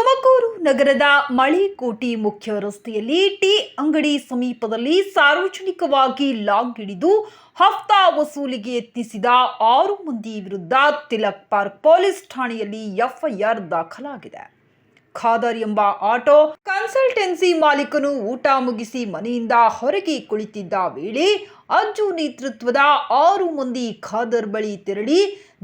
ತುಮಕೂರು ನಗರದ ಮಳೆಕೋಟಿ ಮುಖ್ಯ ರಸ್ತೆಯಲ್ಲಿ ಟೀ ಅಂಗಡಿ ಸಮೀಪದಲ್ಲಿ ಸಾರ್ವಜನಿಕವಾಗಿ ಲಾಗ್ ಹಿಡಿದು ಹಫ್ತಾ ವಸೂಲಿಗೆ ಯತ್ನಿಸಿದ ಆರು ಮಂದಿ ವಿರುದ್ಧ ತಿಲಕ್ ಪಾರ್ಕ್ ಪೊಲೀಸ್ ಠಾಣೆಯಲ್ಲಿ ಎಫ್ಐಆರ್ ದಾಖಲಾಗಿದೆ. ಖಾದರ್ ಎಂಬ ಆಟೋ ಕನ್ಸಲ್ಟೆನ್ಸಿ ಮಾಲೀಕನು ಊಟ ಮುಗಿಸಿ ಮನೆಯಿಂದ ಹೊರಗೆ ಕುಳಿತಿದ್ದ ವೇಳೆ ಅಜ್ಜು ನೇತೃತ್ವದ ಆರು ಮಂದಿ ಖಾದರ್ ಬಳಿ ತೆರಳಿ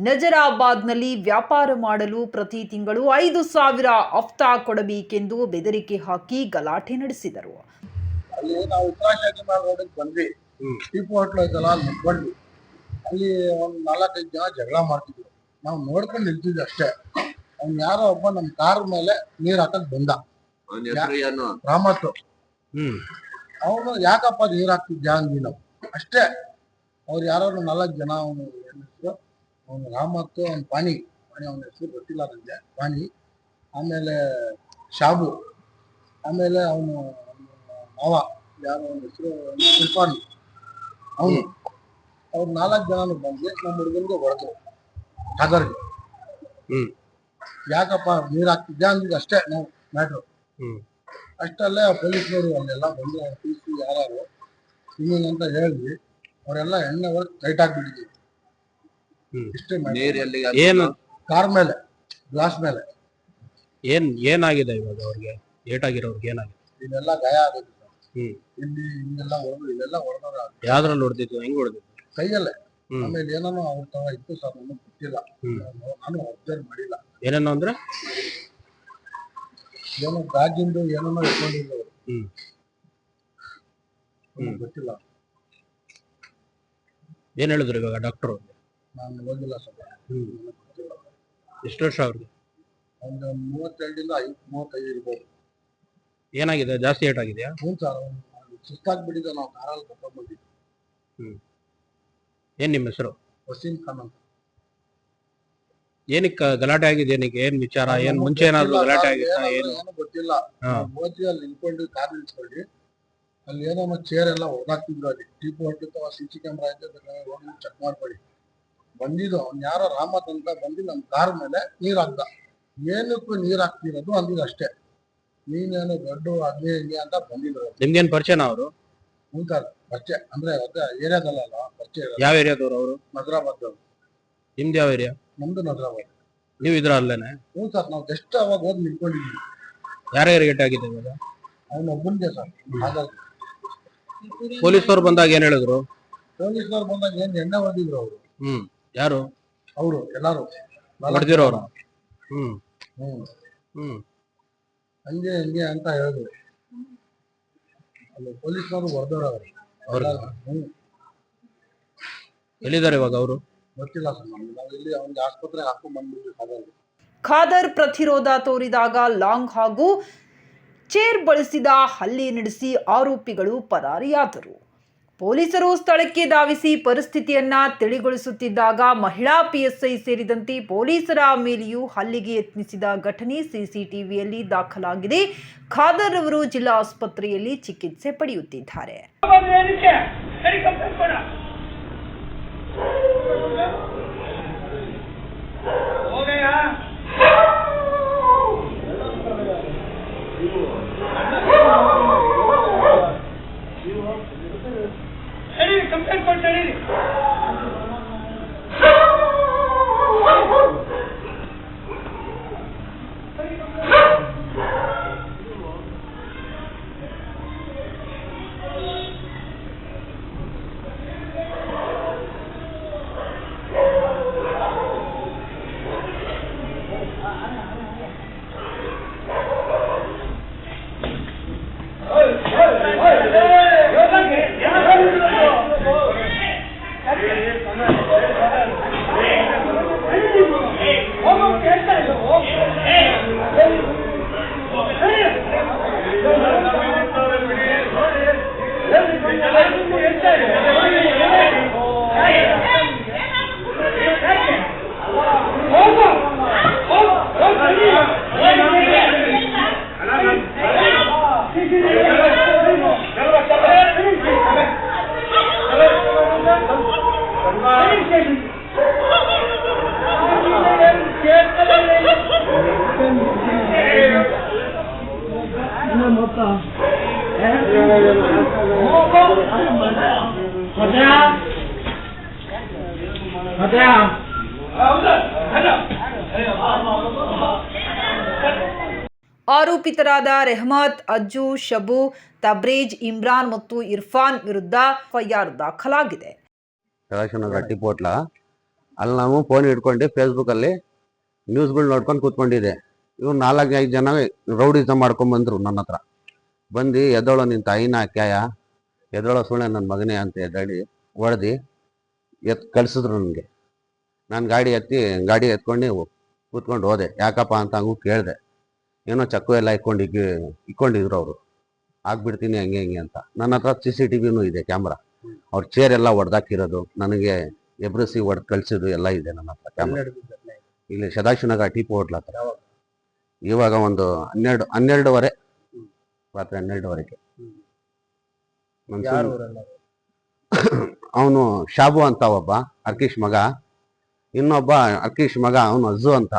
ನಜರಾಬಾದ್ನಲ್ಲಿ ವ್ಯಾಪಾರ ಮಾಡಲು ಪ್ರತಿ ತಿಂಗಳು ಐದು ಸಾವಿರ ಅಫ್ತಾ ಕೊಡಬೇಕೆಂದು ಬೆದರಿಕೆ ಹಾಕಿ ಗಲಾಟೆ ನಡೆಸಿದರು. ಅಲ್ಲಿ ನಾವು ಉತ್ತರಾಶಾಖಿಮಾರ್ ರೋಡಿಗೆ ಬಂದ್ವಿ. ಟಿಪ್ಪು ಹೋಟ್ಲು ಐತಲ್ಲ ಅಲ್ಲಿ ನಿಂತ್ಕೊಂಡ್ವಿ ಅಲ್ಲಿ ಒಂದ್ ನಾಲ್ಕೈದು ಜನ ಜಗಳ ಮಾಡ್ತಿದ್ರು. ನಾವು ನೋಡ್ಕೊಂಡು ನಿಲ್ತಿದ್ವಿ ಅಷ್ಟೇ. ಅವ್ನ್ ಯಾರೋ ಒಬ್ಬ ನಮ್ ಕಾರ್ ಮೇಲೆ ನೀರ್ ಹಾಕಕ್ ಬಂದ. ಅವನ ಹೆಸರು ಏನು? ರಾಮತ್ತು. ಹ್ಮ್. ಅವನು ಯಾಕಪ್ಪ ನೀರ್ ಹಾಕ್ತಿದ್ಯಾ ಅಂದ್ವಿ ನಾವು ಅಷ್ಟೇ. ಅವ್ರು ಯಾರೋ ನಾಲ್ಕು ಜನ ಅವನು ಹೆಸರು? ಅವನು ರಾಮತ್ತು ಅವ್ನ ಪಾನಿ ಪಾಣಿ ಅವನ ಹೆಸರು ಗೊತ್ತಿಲ್ಲ ನನಗೆ ಪಾಣಿ. ಆಮೇಲೆ ಶಾಬು. ಆಮೇಲೆ ಅವನು ಮಾವ. ಯಾರೋ ಅವನ ಹೆಸರು? ಇರ್ಫಾನ್ ಅವನು. ಅವ್ರ ನಾಲ್ಕು ಜನನು ಬಂದು ನಮ್ಮ ಹುಡುಗನಿಗೆ ಹೊಡೆದ್ರು ಟಗರ್ಗೆ ಹ್ಮ್. ಯಾಕಪ್ಪ ನೀರ್ ಹಾಕ್ತಿದ್ಯಾ ಅಂದ್ರೆ ಅಷ್ಟೇ ನಾವು ಮ್ಯಾಟ್ರು. ಹ್ಮ್. ಅಷ್ಟಲ್ಲೇ ಪೊಲೀಸ್ನವರು ಅಲ್ಲೆಲ್ಲ ಬಂದು ಪಿ ಸಿ ಯಾರು ಹಿಂಗಿಂಗ್ ಅಂತ ಹೇಳಿದ್ವಿ ಅವರೆಲ್ಲ ಎಣ್ಣೆ ಹೊರ ಟೈಟ್ ಆಗಿಬಿಟ್ಟಿದ್ವಿ. ಹ್ಮ್. ಇಷ್ಟೇ ನೀರ್ ಎಲ್ಲಿಗೆ ಏನು? ಕಾರ್ ಮೇಲೆ ಗ್ಲಾಸ್ ಮೇಲೆ. ಏನ್ ಏನಾಗಿದೆ ಇವಾಗ ಅವ್ರಿಗೆ? ಏಟಾಗಿರೋರ್ಗೆ ಏನಾಗಿದೆ? ಇದೆಲ್ಲ ಗಾಯ ಆಗಿದೆ ಹ್ಮ್. ಇಲ್ಲಿ ಇಲ್ಲೆಲ್ಲ ಹೊಡೆದು ಇಲ್ಲೆಲ್ಲ ಹೊಡೆದವ್ರ ಯಾವ್ದ್ರಲ್ಲಿ ಹೊಡೆದಿದ್ದು ಹೆಂಗ್ ಹೊಡೆದಿದ್ದು? ಕೈಯಲ್ಲೇ. ಹ್ಮ್. ಆಮೇಲೆ ಏನೋ ಅವ್ರ ತರ ಇತ್ತು ಸರ್ ನನಗೆ ಗೊತ್ತಿಲ್ಲ. ಹ್ಮ್. ನಾನು ಅಬ್ಸರ್ವ್ ಮಾಡಿಲ್ಲ. ಏನೇನು ಅಂದ್ರೆ? ಏನೋ ಗಾಜಿಂದು ಏನೋ ಇಟ್ಕೊಂಡಿದ್ರು. ಹ್ಮ್. ನನಗ್ ಗೊತ್ತಿಲ್ಲ. ಏನ್ ಹೇಳಿದ್ರು ಇವಾಗ ಡಾಕ್ಟರ್ ನಾನು ಹೋಗಿಲ್ಲ ಸರ್ ಹ್ಮ್. ಎಷ್ಟು ವರ್ಷ ಅವ್ರಿಗೆ ಒಂದು ಮೂವತ್ತೆರಡರಿಂದ ಐದು ಮೂವತ್ತೈದು ಇರ್ಬೋದು. ಏನಾಗಿದೆ? ಜಾಸ್ತಿ ಏಟಾಗಿದೆಯಾ ಹ್ಞೂ ಸರ್ ಸುಸ್ತಾಗ್ಬಿಟ್ಟಿದ್ದೆ ನಾವು ಕಾರಲ್ಲಿ ಕರ್ಕೊಂಡ್ಬಂದಿದ್ವಿ ಹ್ಮ್. ಏನ್ ನಿಮ್ಮ ಹೆಸರು? ವಸೀಂ ಖಾನ್ ಅಂತ. ಏನಕ್ಕೆ ಗಲಾಟೆ ಆಗಿದೆ ಏನಕ್ಕೆ ಏನ್ ವಿಚಾರ ಏನ್ ಮುಂಚೆ ಏನಾದ್ರು ಗಲಾಟೆ ಆಗಿತ್ತಾ ಏನು ಏನು? ಗೊತ್ತಿಲ್ಲ. ಹಾ. ಮೋದಿ ಅಲ್ಲಿ ನಿಂತ್ಕೊಂಡು ಕಾರ್ ನಿಲ್ಸ್ಕೊಳ್ಳಿ ಅಲ್ಲಿ ಏನೋ ಚೇರ್ ಎಲ್ಲ ಓಡಾಕ್ತಿದ್ರು ಅಲ್ಲಿ. ಟೀಪ್ ಅಥವಾ ಸಿ ಸಿ ಕ್ಯಾಮ್ರಾ ಹೋಗಿ ಚೆಕ್ ಮಾಡ್ಕೊಳ್ಳಿ. ಬಂದಿದ್ದು ಅವ್ನು ಯಾರೋ ರಾಮ ಅಂತ ಬಂದು ನಮ್ಮ ಕಾರ್ ಮೇಲೆ ನೀರ್ ಹಾಕ್ದ. ಏನಕ್ಕೂ ನೀರ್ ಹಾಕ್ತಿರೋದು ಅಂದಿದ್ದು ಅಷ್ಟೇ. ನೀನೇನು ದೊಡ್ಡ ಅದೇ ಹಿಂಗೆ ಅಂತ ಬಂದಿದ್ರು ನಿಮ್ಗೇನ್ ಪರಿಚಯನ ಅವರು? ಸರ್ ಪರಿಚಯ. ಅಂದ್ರೆ ಅದೇ ಏರಿಯಾದಲ್ಲ ಪರಿಚಯ ಇರೋದು. ಯಾವ ಏರಿಯಾದವ್ರು ಅವರು? ಮದ್ರಾಬಾದ್ ಅವ್ರು. ನಿಮ್ದು ಯಾವ ಏರಿಯಾ? ನಮ್ದು ನಜರಾಬಾದ್ ನೀವು ಇದ್ರ ಅಲ್ಲೇನೆ? ಹ್ಞೂ ಸರ್ ನಾವು ಜಸ್ಟ್ ಅವಾಗ ಹೋಗಿ ನಿಂತ್ಕೊಂಡಿದ್ವಿ. ಯಾರ್ಯಾರು ಏಟಾಗಿದೆ ಇವಾಗ? ಅವ್ನು ಒಬ್ಬನಿಗೆ ಸರ್ ಹಾಗಾಗಿ. ಪೊಲೀಸರು ಬಂದಾಗ ಏನ್ ಹೇಳಿದ್ರು? ಪೊಲೀಸ್ನವ್ರು ಬಂದಾಗ ಏನ್ ಎಣ್ಣೆ ಹೊಡೆದಿದ್ರು ಅವರು. ಹ್ಮ್ ಯಾರು? ಅವರು ಎಲ್ಲಾರು. ಹೊಡೆದಿರೋರು ಹ್ಮ್. ಹ್ಮ್ ಹ್ಮ್. ಹಂಗೆ ಹಿಂಗೆ ಅಂತ ಹೇಳಿದ್ರು. ಅಲ್ಲಿ ಪೊಲೀಸ್ನವರು ಹೊಡೆದವ್ರು ಅವ್ರಿಗೆ ಹ್ಮ್ ಎಲ್ಲಿದ್ದಾರೆ ಇವಾಗ ಅವರು? ಗೊತ್ತಿಲ್ಲ ಸರ್ ನಮ್ಗೆ. ನಾವು ಇಲ್ಲಿ ಅವ್ನಿಗೆ ಆಸ್ಪತ್ರೆಗೆ ಹಾಕೊಂಡ್ ಬಂದ್ಬಿಟ್ಟು ಹಾಗಾಗಿ. ಖಾದರ್ ಪ್ರತಿರೋಧ ತೋರಿದಾಗ ಲಾಂಗ್ ಹಾಗೂ ಚೇರ್ ಬಳಸಿದ ಹಲ್ಲೆ ನಡೆಸಿ ಆರೋಪಿಗಳು ಪರಾರಿಯಾದರು. ಪೊಲೀಸರು ಸ್ಥಳಕ್ಕೆ ಧಾವಿಸಿ ಪರಿಸ್ಥಿತಿಯನ್ನ ತಿಳಿಗೊಳಿಸುತ್ತಿದ್ದಾಗ ಮಹಿಳಾ ಪಿಎಸ್ಐ ಸೇರಿದಂತೆ ಪೊಲೀಸರ ಮೇಲೆಯೂ ಹಲ್ಲಿಗೆ ಯತ್ನಿಸಿದ ಘಟನೆ ಸಿಸಿಟಿವಿಯಲ್ಲಿ ದಾಖಲಾಗಿದೆ. ಖಾದರ್ ಅವರು ಜಿಲ್ಲಾ ಆಸ್ಪತ್ರೆಯಲ್ಲಿ ಚಿಕಿತ್ಸೆ ಪಡೆಯುತ್ತಿದ್ದಾರೆ. Hocam. ಆರೋಪಿತರಾದ ರೆಹಮತ್ ಅಜ್ಜು ಶಬು ತಬ್ರೇಜ್ ಇಮ್ರಾನ್ ಮತ್ತು ಇರ್ಫಾನ್ ವಿರುದ್ಧ ಎಫ್ಐಆರ್ ದಾಖಲಾಗಿದೆ. ಸದಾಶಿವನಗರ ಟಿ ಪೋಟ್ಲ? ಅಲ್ಲಿ ನಾವು ಫೋನ್ ಹಿಡ್ಕೊಂಡು ಫೇಸ್ಬುಕ್ಕಲ್ಲಿ ನ್ಯೂಸ್ಗಳು ನೋಡ್ಕೊಂಡು ಕೂತ್ಕೊಂಡಿದ್ದೆ. ಇವ್ರು ನಾಲ್ಕು ಐದು ಜನ ರೌಡಿಸಮ್ ಮಾಡ್ಕೊಂಡ್ ಬಂದ್ರು ನನ್ನ ಹತ್ರ ಬಂದು ಎದ್ದೋಳು ನಿನ್ನ ತಾಯಿನ ಕ್ಯಾಯ ಎದ್ದೋಳ ಸುಳ್ಳೆ ನನ್ನ ಮಗನೇ ಅಂತ ಎದ್ದಾಡಿ ಹೊಡೆದು ಎತ್ ಕಳಿಸಿದ್ರು ನನಗೆ. ನಾನು ಗಾಡಿ ಎತ್ತಿ ಗಾಡಿ ಎತ್ಕೊಂಡು ಕೂತ್ಕೊಂಡು ಹೋದೆ. ಯಾಕಪ್ಪ ಅಂತ ಹಂಗೂ ಕೇಳಿದೆ. ಏನೋ ಚಕ್ಕು ಎಲ್ಲ ಇಕ್ಕೊಂಡು ಇಕ್ಕಿ ಇಕ್ಕೊಂಡಿದ್ರು ಅವರು. ಆಗ್ಬಿಡ್ತೀನಿ ಹಂಗೆ ಹಿಂಗೆ ಅಂತ. ನನ್ನ ಹತ್ರ ಸಿ ಸಿ ಟಿ ವಿನೂ ಇದೆ ಕ್ಯಾಮ್ರಾ. ಅವ್ರ ಚೇರ್ ಎಲ್ಲ ಹೊಡೆದಾಕಿರೋದು ನನಗೆ ಎಬ್ರಸಿ ಹೊಡೆದು ಕಳ್ಸಿದ್ದು ಎಲ್ಲ ಇದೆ ನನ್ನ ಹತ್ರ ಕ್ಯಾಮ್ರಾ. ಇಲ್ಲಿ ಸದಾಶಿವನಗರ ಟಿಪು ಹೋಟ್ಲ ಹತ್ರ. ಇವಾಗ ಒಂದು ಹನ್ನೆರಡು ಹನ್ನೆರಡುವರೆ. ರಾತ್ರಿ ಹನ್ನೆರಡುವರೆಗೆ. ಅವನು ಶಾಬು ಅಂತ ಒಬ್ಬ ಅರ್ಕೀಶ್ ಮಗ. ಇನ್ನೊಬ್ಬ ಅರ್ಕೀಶ್ ಮಗ ಅವನು ಅಜ್ಜು ಅಂತ.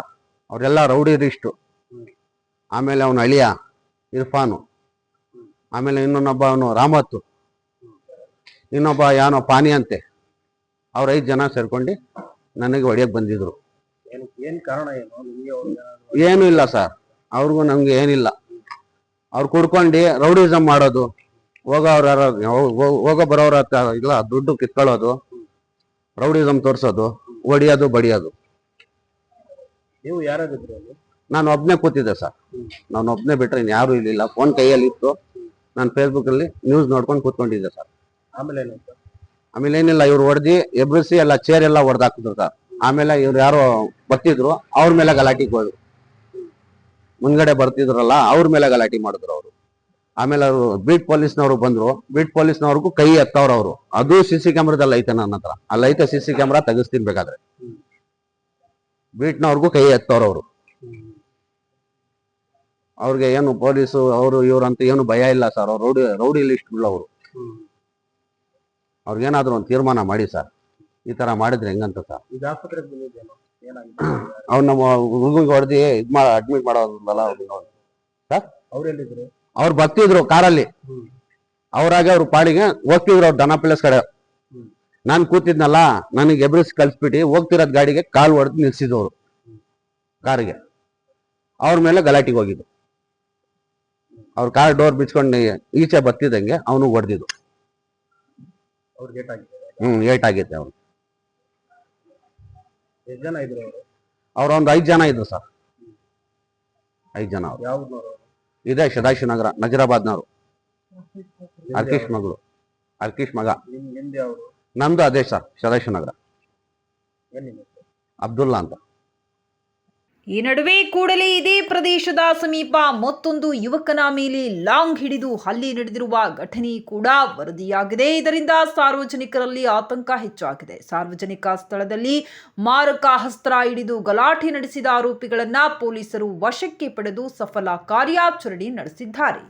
ಅವರೆಲ್ಲ ರೌಡಿ ರಿಷ್ಟು ಆಮೇಲೆ ಅವನು ಅಳಿಯ ಇರ್ಫಾನು. ಆಮೇಲೆ ಇನ್ನೊಬ್ಬ ಅವನು ರಾಮತ್ತು. ಇನ್ನೊಬ್ಬ ಯಾನೋ ಪಾನಿ ಅಂತೆ. ಅವ್ರ ಐದು ಜನ ಸೇರ್ಕೊಂಡು ನನಗೆ ಹೊಡಿಯಕ್ ಬಂದಿದ್ರು. ಏನ್ ಕಾರಣ ಏನು? ನಿಮ್ಗೆ ಏನು ಇಲ್ಲ ಸರ್. ಅವ್ರಿಗೂ ನಮ್ಗೆ ಏನಿಲ್ಲ. ಅವ್ರು ಕುಡ್ಕೊಂಡು ರೌಡಿಸಮ್ ಮಾಡೋದು. ಹೋಗೋವ್ರ ಹೋಗೋ ಬರೋರ ಹತ್ರ ಇಲ್ಲ ದುಡ್ಡು ಕಿತ್ಕೊಳ್ಳೋದು ರೌಡಿಸಮ್ ತೋರ್ಸೋದು ಹೊಡಿಯೋದು ಬಡಿಯೋದು. ನೀವು ಯಾರಾಗಿದ್ರು ಅಲ್ಲಿ? ನಾನು ಒಬ್ನೇ ಕೂತಿದ್ದೆ ಸರ್. ನಾನು ಒಬ್ನೇ ಬಿಟ್ರೆ ಇನ್ ಯಾರು ಇಲ್ಲಿಲ್ಲ. ಫೋನ್ ಕೈಯಲ್ಲಿ ಇತ್ತು. ನಾನು ಫೇಸ್ಬುಕ್ ಅಲ್ಲಿ ನ್ಯೂಸ್ ನೋಡ್ಕೊಂಡು ಕೂತ್ಕೊಂಡಿದ್ದೆ ಸರ್. ಆಮೇಲೆ ಏನಾಯ್ತು? ಆಮೇಲೆ ಏನಿಲ್ಲ ಇವ್ರು ಹೊಡೆದಿ ಎಬ್ರಿಸಿ ಎಲ್ಲ ಚೇರ್ ಎಲ್ಲ ಹೊಡೆದಾಕಿದ್ರು ಸರ್. ಆಮೇಲೆ ಇವ್ರು ಯಾರೋ ಬರ್ತಿದ್ರು ಅವ್ರ ಮೇಲೆ ಗಲಾಟೆ ಹೋದ್ರು ಮುಂದ್ಗಡೆ ಬರ್ತಿದ್ರಲ್ಲ ಅವ್ರ ಮೇಲೆ ಗಲಾಟೆ ಮಾಡಿದ್ರು. ಅವರು ಆಮೇಲೆ ಅವರು ಬೀಟ್ ಪೊಲೀಸ್ನವರು ಬಂದ್ರು ಬೀಟ್ ಪೊಲೀಸ್ನವ್ರಿಗೂ ಕೈ ಎತ್ತವ್ರ ಅವರು. ಅದು ಸಿ ಸಿ ಕ್ಯಾಮ್ರಾದಲ್ಲಿ ಐತೆ ನನ್ನ ಹತ್ರ. ಅಲ್ಲೈತೆ ಸಿ ಸಿ ಕ್ಯಾಮ್ರಾ ತೆಗಿಸ್ತೀನಿ ಬೇಕಾದ್ರೆ ಬೀಟ್ನವ್ರಿಗೂ ಕೈ ಎತ್ತವ್ರ ಅವರು. ಅವ್ರಿಗೆ ಏನು ಪೊಲೀಸು ಅವರು ಇವ್ರಂತೂ ಅಂತ ಏನು ಭಯ ಇಲ್ಲ ಸರ್. ಅವ್ರು ರೌಡಿ ರೌಡಿ ಲಿಸ್ಟ್ ಅವರು. ಅವ್ರಿಗೇನಾದ್ರೂ ಒಂದು ತೀರ್ಮಾನ ಮಾಡಿ ಸರ್. ಈ ತರ ಮಾಡಿದ್ರೆ ಹೆಂಗಂತ ಸರ್. ಅವ್ರು ನಮ್ಮ ಹುಡುಗಿಗೆ ಹೊಡೆದಿ ಇದು ಅಡ್ಮಿಟ್ ಮಾಡೋದಲ್ಲ ಅವ್ರು ಎಲ್ಲಿದ್ರು ಅವ್ರು ಬರ್ತಿದ್ರು ಕಾರಲ್ಲಿ. ಅವ್ರಾಗೆ ಅವ್ರ ಪಾಡಿಗೆ ಹೋಗ್ತಿದ್ರು ಅವ್ರು ದನ ಪ್ಲೇಸ್ ಕಡೆ. ನಾನು ಕೂತಿದ್ನಲ್ಲ ನನಗೆ ಎಬ್ರಿಸ್ ಕಲ್ಸ್ಬಿಟ್ಟು ಹೋಗ್ತಿರೋದ್ ಗಾಡಿಗೆ ಕಾಲು ಹೊಡೆದು ನಿಲ್ಸಿದವರು. ಕಾರಿಗೆ. ಅವ್ರ ಮೇಲೆ ಗಲಾಟಿಗೆ ಹೋಗಿದ್ದು. ಅವ್ರ ಕಾರ್ ಡೋರ್ ಬಿಚ್ಕೊಂಡು ಈಚೆ ಬರ್ತಿದ್ದಂಗೆ ಅವನು ಹೊಡೆದಿದ್ದು. ಹ್ಮ್ ಏಟ್ ಆಗೈತೆ ಅವನು. ಅವರು? ಒಂದ್ ಐದ್ ಜನ ಇದ್ರು ಸರ್. ಐದು ಜನ ಅವ್ರು. ಇದೇ ಸದಾಶಿವನಗರ ನಜರಾಬಾದ್ನವರು. ಅರ್ಕೇಶ್ ಮಗಳು. ಅರ್ಕೇಶ್ ಮಗ. ನಿಮ್ ನಿಮ್ದು ಅದೇ ಸರ್ ಸದಾಶಿವನಗರ. ನಗರ ಅಬ್ದುಲ್ಲಾ ಅಂತ. ಈ ನಡುವೆ ಕೂಡಲೇ ಇದೇ ಪ್ರದೇಶದ ಸಮೀಪ ಮತ್ತೊಂದು ಯುವಕನ ಮೇಲೆ ಲಾಂಗ್ ಹಿಡಿದು ಹಲ್ಲೆ ನಡೆದಿರುವ ಘಟನೆ ಕೂಡ ವರದಿಯಾಗಿದೆ. ಇದರಿಂದ ಸಾರ್ವಜನಿಕರಲ್ಲಿ ಆತಂಕ ಹೆಚ್ಚಾಗಿದೆ. ಸಾರ್ವಜನಿಕ ಸ್ಥಳದಲ್ಲಿ ಮಾರಕ ಅಸ್ತ್ರ ಹಿಡಿದು ಗಲಾಟೆ ನಡೆಸಿದ ಆರೋಪಿಗಳನ್ನ ಪೊಲೀಸರು ವಶಕ್ಕೆ ಪಡೆದು ಸಫಲ ಕಾರ್ಯಾಚರಣೆ ನಡೆಸಿದ್ದಾರೆ.